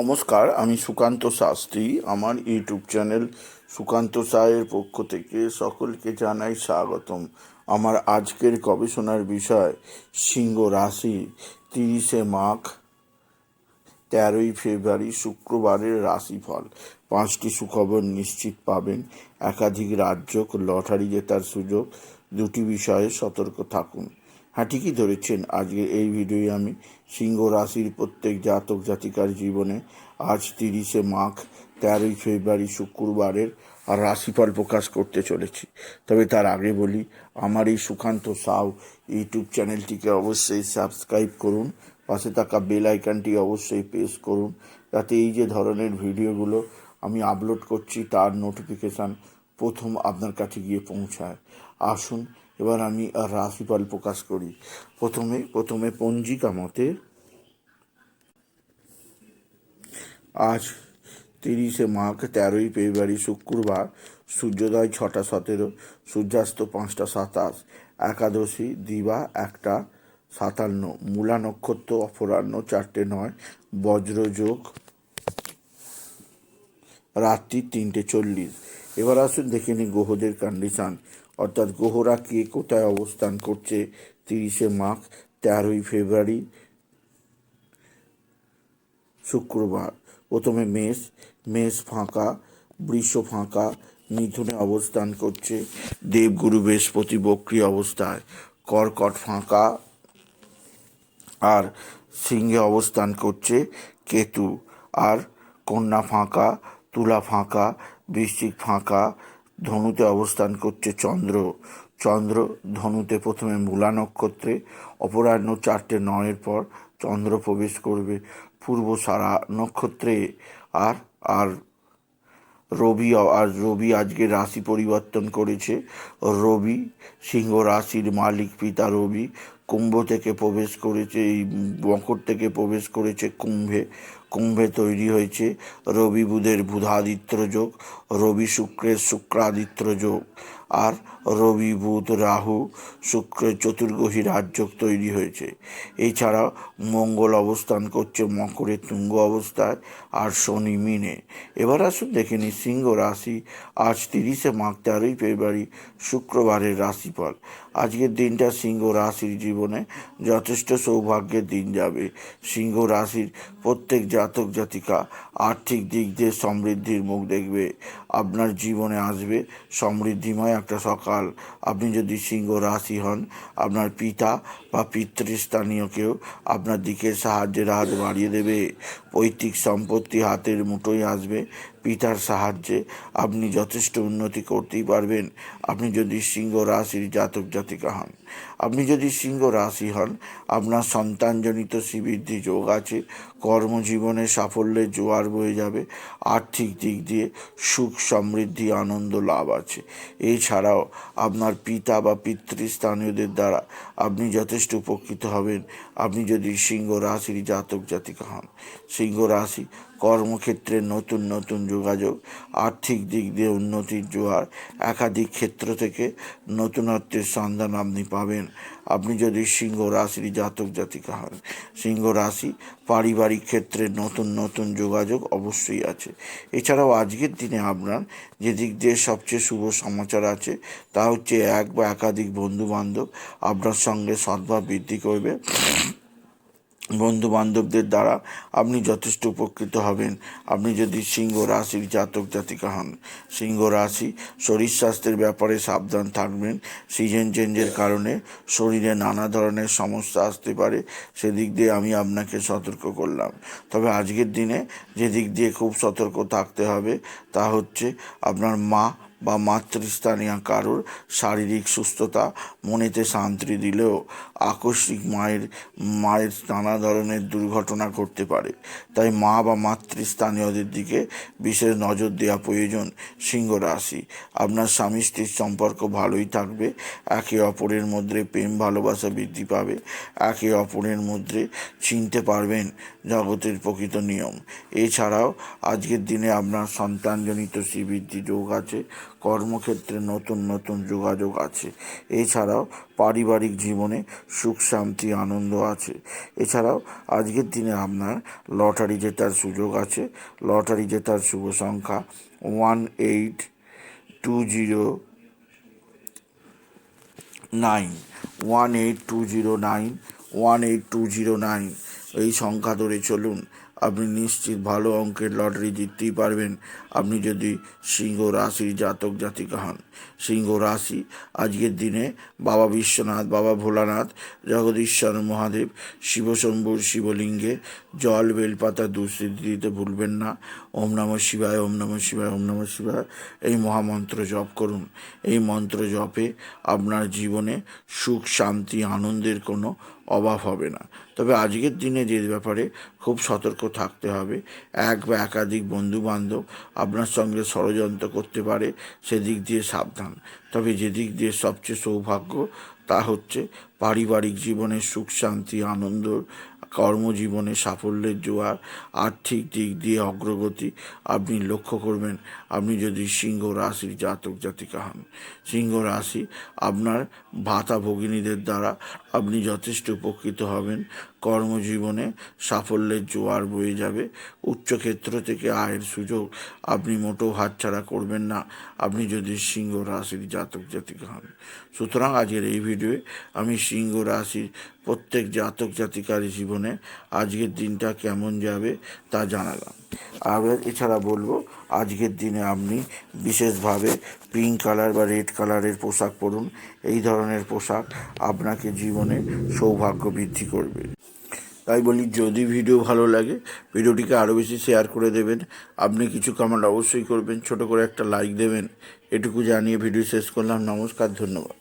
নমস্কার, আমি সুকান্ত শাস্ত্রী। আমার ইউটিউব চ্যানেল সুকান্ত সায়ের পক্ষ থেকে সকলকে জানাই স্বাগতম। আমার আজকের গবেষণার বিষয়, সিংহ রাশি, তিরিশে মাঘ, তেরোই ফেব্রুয়ারি, শুক্রবারের রাশিফল। পাঁচটি সুখবর নিশ্চিত পাবেন। একাধিক রাজ্য লটারি জেতার সুযোগ। দুটি বিষয়ে সতর্ক থাকুন। হ্যাঁ ঠিকই ধরেছেন। আজকে এই ভিডিওয়ে আমি সিংহ রাশির প্রত্যেক জাতক জাতিকার জীবনে আজ তিরিশে মাঘ, তেরোই ফেব্রুয়ারি, শুক্রবারের আর রাশিফল প্রকাশ করতে চলেছি। তবে তার আগে বলি, আমার এই সুকান্ত সাউ ইউটিউব চ্যানেলটিকে অবশ্যই সাবস্ক্রাইব করুন, পাশে থাকা বেল আইকনটি অবশ্যই প্রেস করুন, যাতে এই যে ধরনের ভিডিওগুলো আমি আপলোড করছি, তার নোটিফিকেশান প্রথম আপনার কাছে গিয়ে পৌঁছায়। আসুন এবার আমি আর রাশিফল প্রকাশ করি। প্রথমে প্রথমে পঞ্জিকা মতে আজ তিরিশে মাঘ, তেরোই ফেব্রুয়ারি, শুক্রবার, সূর্যোদয় ছটা সতেরো, সূর্যাস্ত পাঁচটা সাতাশ, একাদশী দিবা একটা সাতান্ন, মূলা নক্ষত্র অপরাহ্ন চারটে নয় বজ্রযোগ রাত্রি তিনটে চল্লিশ। এবার আসুন দেখে নিই গ্রহদের কন্ডিশান অর্থাৎ গ্রহরা কে কোথায় অবস্থান করছে? তিরিশে মাঘ, তেরোই ফেব্রুয়ারি, শুক্রবার। প্রথমে মেষ মেষ ফাঁকা, বৃষ ফাঁকা, মিথুনে অবস্থান করছে। দেবগুরু বৃহস্পতি বক্রি অবস্থায়। কর্কট ফাঁকা আর সিংহে অবস্থান করছে কেতু। আর কন্যা ফাঁকা, তুলা ফাঁকা, বৃশ্চিক ফাঁকা ধনুতে অবস্থান করছে চন্দ্র। চন্দ্র ধনুতে প্রথমে মূলা নক্ষত্রে, অপরাহ্ন চারটে নয়ের পর চন্দ্র প্রবেশ করবে পূর্ব সারা নক্ষত্রে। আর আর রবি আর রবি আজকে রাশি পরিবর্তন করেছে। রবি, সিংহ রাশির মালিক পিতা রবি, কুম্ভ থেকে প্রবেশ করেছে, এই মকর থেকে প্রবেশ করেছে কুম্ভে। কুম্ভে তৈরি হয়েছে রবি বুধের বুধাদিত্য যোগ, রবি শুক্রের শুক্রাদিত্র যোগ। আর রবি, বুধ, রাহু শুক্রের চতুর্গ্রহী রাজযোগ তৈরি হয়েছে। এছাড়া মঙ্গল অবস্থান করছে মকরের তুঙ্গ অবস্থায় আর শনি মিনে। এবার আসুন দেখে নিই সিংহ রাশি। আজ তিরিশে মাঘ, তেরোই ফেব্রুয়ারি, শুক্রবারের রাশিফল। আজকের দিনটা সিংহ রাশির জীবনে যথেষ্ট সৌভাগ্যের দিন যাবে। সিংহ রাশির প্রত্যেক জাতক, জাতিকা আর্থিক দিক দিয়ে সমৃদ্ধির মুখ দেখবে। আপনার জীবনে আসবে সমৃদ্ধিময় একটা সকাল। আপনি যদি সিংহ রাশি হন, আপনার পিতা বা পিতৃস্থানীয় কেউ আপনার দিকে সাহায্যের হাত বাড়িয়ে দেবে। পৈতৃক সম্পত্তি হাতের মুঠোয় আসবে। পিতার সাহায্যে আপনি যথেষ্ট উন্নতি করতেই পারবেন। আপনি যদি সিংহ রাশির জাতক জাতিকা হন, আপনি যদি সিংহ রাশি হন, আপনার সন্তানজনিত শ্রীবৃদ্ধি যোগ আছে, কর্মজীবনে সাফল্যের জোয়ার বয়ে যাবে, আর্থিক দিক দিয়ে সুখ সমৃদ্ধি, আনন্দ, লাভ আছে। এছাড়াও আপনার পিতা বা পিতৃস্থানীয়দের দ্বারা আপনি যথেষ্ট উপকৃত হবেন। আপনি যদি সিংহ রাশির জাতক জাতিকা হন, সিংহ রাশি কর্মক্ষেত্রে নতুন নতুন যোগাযোগ, আর্থিক দিক দিয়ে উন্নতির জোয়ার, একাধিক ক্ষেত্র থেকে নতুনত্বের সন্ধান আপনি পাবেন। আপনি যদি সিংহ রাশির জাতক জাতিকা হন, সিংহ রাশি পারিবারিক ক্ষেত্রে নতুন নতুন যোগাযোগ অবশ্যই আছে। এছাড়াও আজকের দিনে আপনার যে দিক দিয়ে সবচেয়ে শুভ সমাচার আছে, তা হচ্ছে এক বা একাধিক বন্ধু বান্ধব আপনার সঙ্গে সদ্ভাব বৃদ্ধি করবে। বন্ধু বান্ধবদের দ্বারা আপনি যথেষ্ট উপকৃত হবেন। আপনি যদি সিংহ রাশির জাতক জাতিকা হন, সিংহ রাশি শরীর স্বাস্থ্যের ব্যাপারে সাবধান থাকবেন। সিজন চেঞ্জের কারণে শরীরে নানা ধরনের সমস্যা আসতে পারে। সেদিক দিয়ে আমি আপনাকে সতর্ক করলাম। তবে আজকের দিনে যে দিক দিয়ে খুব সতর্ক থাকতে হবে তা হচ্ছে আপনার মা বা মাতৃস্থানীয় কারোর শারীরিক সুস্থতা মনেতে শান্তি দিলেও আকস্মিক মায়ের মায়ের নানা ধরনের দুর্ঘটনা ঘটতে পারে। তাই মা বা মাতৃস্থানীয়দের দিকে বিশেষ নজর দেওয়া প্রয়োজন সিংহ রাশি। আপনার স্বামী স্ত্রীর সম্পর্ক ভালোই থাকবে, একে অপরের মধ্যে প্রেম ভালোবাসা বৃদ্ধি পাবে, একে অপরের মধ্যে চিনতে পারবেন জগতের প্রকৃত নিয়ম। এছাড়াও আজকের দিনে আপনার সন্তানজনিত শ্রীবৃদ্ধি যোগ আছে কর্মক্ষেত্রে নতুন নতুন যোগাযোগ আছে। এছাড়াও পারিবারিক জীবনে সুখ, শান্তি, আনন্দ আছে। এছাড়াও আজকের দিনে আপনার লটারি জেতার সুযোগ আছে। লটারি জেতার শুভ সংখ্যা one eight two zero nine. One eight two zero nine, one eight two zero nine. এই সংখ্যা ধরে চলুন। আপনি নিশ্চিত ভালো অঙ্কের লটারি জিততেই পারবেন। আপনি যদি সিংহ রাশির জাতক জাতিকা হন। সিংহ রাশি, আজকের দিনে বাবা বিশ্বনাথ, বাবা ভোলানাথ, জগদীশ্বর মহাদেব, শিবশম্ভুর শিবলিঙ্গে, জল, বেলপাতা দুস্থিতি দিতে ভুলবেন না। ওম নম শিবায়, ওম নম শিবায়, ওম নম শিবায়। এই মহামন্ত্র জপ করুন। এই মন্ত্র জপে আপনার জীবনে সুখ, শান্তি, আনন্দের কোনো অভাব হবে না। তবে আজকের দিনে যে ব্যাপারে খুব সতর্ক থাকতে হবে। এক বা একাধিক বন্ধুবান্ধব আপনার সঙ্গে ষড়যন্ত্র করতে পারে, সেদিক দিয়ে সাবধান। তবে যেদিক দিয়ে সবচেয়ে সৌভাগ্য তা হচ্ছে পারিবারিক জীবনের সুখ, শান্তি, আনন্দ কর্মজীবনে সাফল্যের জোয়ার, আর্থিক দিক দিয়ে অগ্রগতি, আপনি লক্ষ্য করবেন, আপনি যদি সিংহ রাশির জাতক জাতিকা হন। সিংহ রাশি আপনার ভাতা ভগিনীদের দ্বারা আপনি যথেষ্ট উপকৃত হবেন। কর্মজীবনে সাফল্যের জোয়ার বয়ে যাবে। উচ্চক্ষেত্র থেকে আয়ের সুযোগ আপনি মোটেও হাতছাড়া করবেন না। আপনি যদি সিংহ রাশির জাতক জাতিকা হন। সুতরাং আজকের এই ভিডিওয়ে আমি সিংহ রাশির প্রত্যেক জাতক জাতিকার জীবনে আজকের দিনটা কেমন যাবে তা জানালাম। আর এছাড়া বলব, আজকের দিনে আপনি বিশেষভাবে পিঙ্ক কালার বা রেড কালারের পোশাক পরুন। এই ধরনের পোশাক আপনাকে জীবনে সৌভাগ্য বৃদ্ধি করবে। তাই বলি, যদি ভিডিও ভালো লাগে, ভিডিওটিকে আরও বেশি শেয়ার করে দেবেন। আপনি কিছু কমেন্ট অবশ্যই করবেন, ছোট করে একটা লাইক দেবেন। এটুকু জানিয়ে ভিডিও শেষ করলাম। নমস্কার, ধন্যবাদ।